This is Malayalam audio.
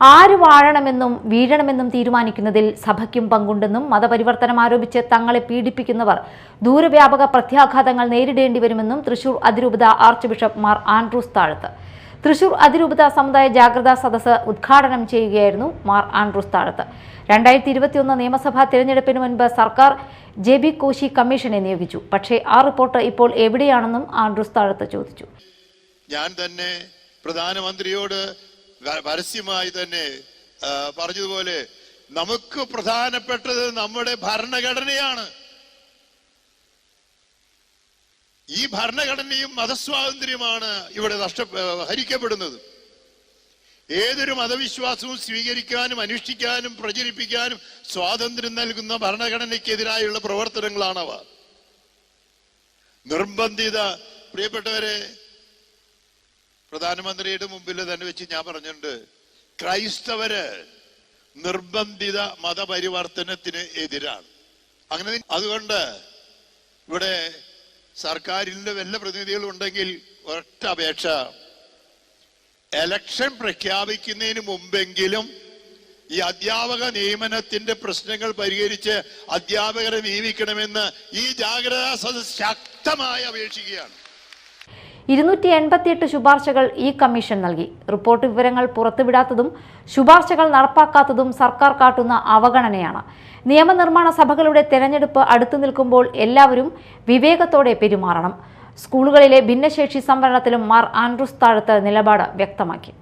ആര് വാഴണമെന്നും വീഴണമെന്നും തീരുമാനിക്കുന്നതിൽ സഭയ്ക്കും പങ്കുണ്ടെന്നും മതപരിവർത്തനം ആരോപിച്ച് തങ്ങളെ പീഡിപ്പിക്കുന്നവർ ദൂരവ്യാപക പ്രത്യാഘാതങ്ങൾ നേരിടേണ്ടി വരുമെന്നും തൃശൂർ അതിരൂപത ആർച്ച് ബിഷപ്പ് മാർ ആൻഡ്രൂസ് താഴത്ത്. തൃശൂർ അതിരൂപത സമുദായ ജാഗ്രതാ സദസ്സ് ഉദ്ഘാടനം ചെയ്യുകയായിരുന്നു മാർ ആൻഡ്രൂസ് താഴത്ത്. രണ്ടായിരത്തി ഇരുപത്തിയൊന്ന് നിയമസഭാ തെരഞ്ഞെടുപ്പിന് മുൻപ് സർക്കാർ ജെ ബി കോശി കമ്മീഷനെ നിയോഗിച്ചു. പക്ഷേ ആ റിപ്പോർട്ട് ഇപ്പോൾ എവിടെയാണെന്നും ആൻഡ്രൂസ് താഴത്ത് ചോദിച്ചു. ഞാൻ തന്നെ പ്രധാനമന്ത്രിയോട് പരസ്യമായി തന്നെ പറഞ്ഞതുപോലെ നമുക്ക് പ്രധാനപ്പെട്ടത് നമ്മുടെ ഭരണഘടനയാണ്. ഈ ഭരണഘടനയും മതസ്വാതന്ത്ര്യമാണ് ഇവിടെ നഷ്ട ഹരിക്കപ്പെടുന്നത്. ഏതൊരു മതവിശ്വാസവും സ്വീകരിക്കാനും അനുഷ്ഠിക്കാനും പ്രചരിപ്പിക്കാനും സ്വാതന്ത്ര്യം നൽകുന്ന ഭരണഘടനയ്ക്കെതിരായുള്ള പ്രവർത്തനങ്ങളാണവ. നിർബന്ധിത പ്രിയപ്പെട്ടവരെ പ്രധാനമന്ത്രിയുടെ മുമ്പിൽ തന്നെ വെച്ച് ഞാൻ പറഞ്ഞിട്ടുണ്ട്. ക്രൈസ്തവര് നിർബന്ധിത മതപരിവർത്തനത്തിന് എതിരാണ്. അങ്ങനെ അതുകൊണ്ട് ഇവിടെ സർക്കാരിന്റെ വല്ല പ്രതിനിധികളും ഉണ്ടെങ്കിൽ ഒറ്റ അപേക്ഷ. എലക്ഷൻ പ്രഖ്യാപിക്കുന്നതിന് മുമ്പെങ്കിലും ഈ അധ്യാപക നിയമനത്തിന്റെ പ്രശ്നങ്ങൾ പരിഹരിച്ച് അധ്യാപകരെ നിയമിക്കണമെന്ന് ഈ ജാഗ്രതാ സദസ് ശക്തമായി അപേക്ഷിക്കുകയാണ്. ഇരുന്നൂറ്റി എൺപത്തിയെട്ട് ശുപാർശകൾ ഈ കമ്മീഷൻ നൽകി. റിപ്പോർട്ട് വിവരങ്ങൾ പുറത്തുവിടാത്തതും ശുപാർശകൾ നടപ്പാക്കാത്തതും സർക്കാർ കാട്ടുന്ന അവഗണനയാണ്. നിയമനിർമ്മാണ സഭകളുടെ തെരഞ്ഞെടുപ്പ് അടുത്തു നിൽക്കുമ്പോൾ എല്ലാവരും വിവേകത്തോടെ പെരുമാറണം. സ്കൂളുകളിലെ ഭിന്നശേഷി സംവരണത്തിലും മാർ ആൻഡ്രൂസ് താഴത്ത് നിലപാട് വ്യക്തമാക്കി.